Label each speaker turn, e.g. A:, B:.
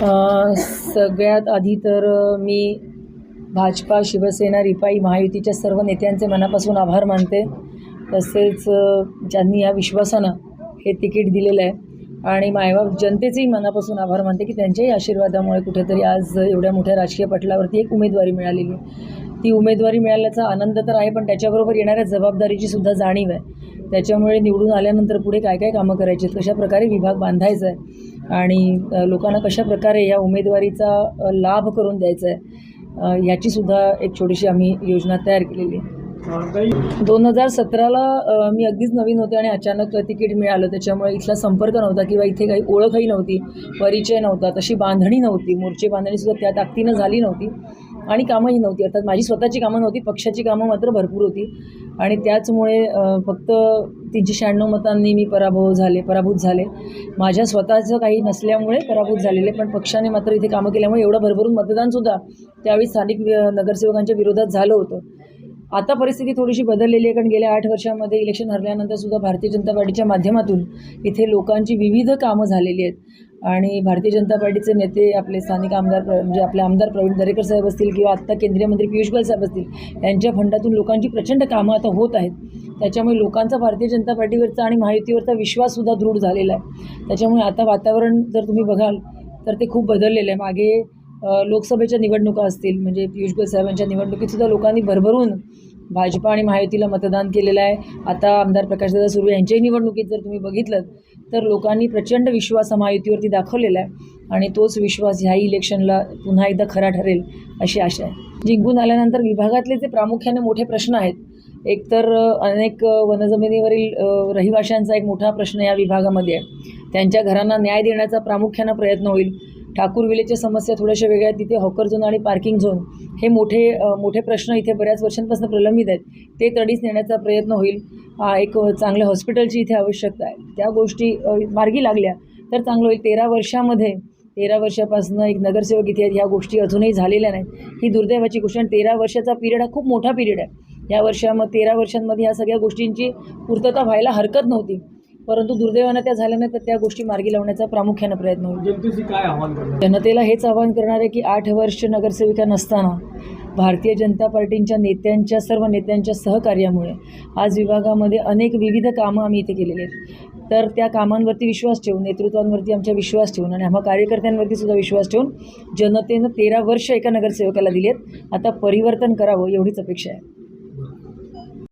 A: सगळ्यात आधी तर मी भाजपा शिवसेना रिपाई महायुतीच्या सर्व नेत्यांचे मनापासून आभार मानते. तसेच ज्यांनी या विश्वासानं हे तिकीट दिलेलं आहे आणि मायबाप जनतेचेही मनापासून आभार मानते की त्यांच्याही आशीर्वादामुळे कुठेतरी आज एवढ्या मोठ्या राजकीय पटलावरती एक उमेदवारी मिळालेली आहे. ती उमेदवारी मिळाल्याचा आनंद तर आहे पण त्याच्याबरोबर येणाऱ्या जबाबदारीची सुद्धा जाणीव आहे. त्याच्यामुळे निवडून आल्यानंतर पुढे काय काय कामं करायची आहेत कशा प्रकारे विभाग बांधायचा आहे आणि लोकांना कशा प्रकारे या उमेदवारीचा लाभ करून द्यायचा आहे ह्याचीसुद्धा याचीसुद्धा एक छोटीशी आम्ही योजना तयार केलेली आहे. दोन हजार सतराला मी अगदीच नवीन होते आणि अचानक तिकीट मिळालं. त्याच्यामुळे इथला संपर्क नव्हता किंवा इथे काही ओळखही नव्हती परिचय नव्हता तशी बांधणी नव्हती मोर्चे बांधणीसुद्धा त्या ताकदीनं झाली नव्हती. आणि कामंही नव्हती. अर्थात माझी स्वतःची कामं नव्हती पक्षाची कामं मात्र भरपूर होती. आणि त्याचमुळे फक्त तीनशे शहाण्णव मतांनी मी पराभव झाले पराभूत झाले. माझ्या स्वतःचं काही नसल्यामुळे पराभूत झालेले पण पक्षाने मात्र इथे कामं केल्यामुळे एवढं भरभरून मतदानसुद्धा त्यावेळी स्थानिक नगरसेवकांच्या विरोधात झालं होतं. आता परिस्थिती थोडीशी बदललेली आहे कारण गेल्या आठ वर्षामध्ये इलेक्शन हरल्यानंतर सुद्धा भारतीय जनता पार्टीच्या माध्यमातून इथे लोकांची विविध कामं झालेली आहेत. आणि भारतीय जनता पार्टीचे नेते आपले स्थानिक आमदार प्र- म्हणजे आपले आमदार प्रवीण दरेकर साहेब असतील किंवा आत्ता केंद्रीय मंत्री पियुष गोयल साहेब असतील यांच्या फंडातून लोकांची प्रचंड कामं आता होत आहेत. त्याच्यामुळे लोकांचा भारतीय जनता पार्टीवरचा आणि महायुतीवरचा विश्वाससुद्धा दृढ झालेला आहे. त्याच्यामुळे आता वातावरण जर तुम्ही बघाल तर ते खूप बदललेलं आहे. मागे लोकसभेच्या निवडणुका असतील म्हणजे पियुष गोयल साहेबांच्या निवडणुकीतसुद्धा लोकांनी भरभरून भाजपा आणि महायुतीला मतदान केलेलं आहे. आता आमदार प्रकाशदादा सुर्वे यांच्याही निवडणुकीत जर तुम्ही बघितलं तर लोकांनी प्रचंड विश्वास महायुतीवरती दाखवलेला आहे. आणि तोच विश्वास ह्याही इलेक्शनला पुन्हा एकदा खरा ठरेल अशी आशा आहे. जिंकून आल्यानंतर विभागातले जे प्रामुख्याने मोठे प्रश्न आहेत एकतर अनेक वनजमिनीवरील रहिवाशांचा एक मोठा प्रश्न या विभागामध्ये आहे. त्यांच्या घरांना न्याय देण्याचा प्रामुख्यानं प्रयत्न होईल. ठाकूर विलेजच्या समस्या थोड्याशा वेगळ्या आहेत. तिथे हॉकर झोन आणि पार्किंग झोन हे मोठे मोठे प्रश्न इथे बऱ्याच वर्षांपासून प्रलंबित आहेत. ते तडीस नेण्याचा प्रयत्न होईल. एक चांगल्या हॉस्पिटलची इथे आवश्यकता आहे. त्या गोष्टी मार्गी लागल्या तर चांगलं होईल. तेरा वर्षामध्ये तेरा वर्षापासून एक नगरसेवक इथे आहेत. ह्या गोष्टी अजूनही झालेल्या नाहीत. ही दुर्दैवाची गोष्ट आणि तेरा वर्षाचा पिरियड हा खूप मोठा पिरियड आहे. या वर्षामध्ये तेरा वर्षांमध्ये ह्या सगळ्या गोष्टींची पूर्तता व्हायला हरकत नव्हती. परंतु दुर्दैवानं त्या झाल्या नाही तर त्या गोष्टी मार्गी लावण्याचा प्रामुख्यानं प्रयत्न होईल.
B: काय आव्हान
A: जनतेला हेच आवाहन करणार आहे की आठ वर्ष नगरसेविका नसताना भारतीय जनता पार्टींच्या नेत्यांच्या सर्व नेत्यांच्या सहकार्यामुळे आज विभागामध्ये अनेक विविध कामं आम्ही इथे केलेली आहेत. तर त्या कामांवरती विश्वास ठेवून नेतृत्वांवरती आमच्या विश्वास ठेवून आणि आम्हा कार्यकर्त्यांवरती सुद्धा विश्वास ठेवून जनतेनं तेरा वर्ष एका नगरसेवकाला दिली आहेत. आता परिवर्तन करावं एवढीच अपेक्षा आहे.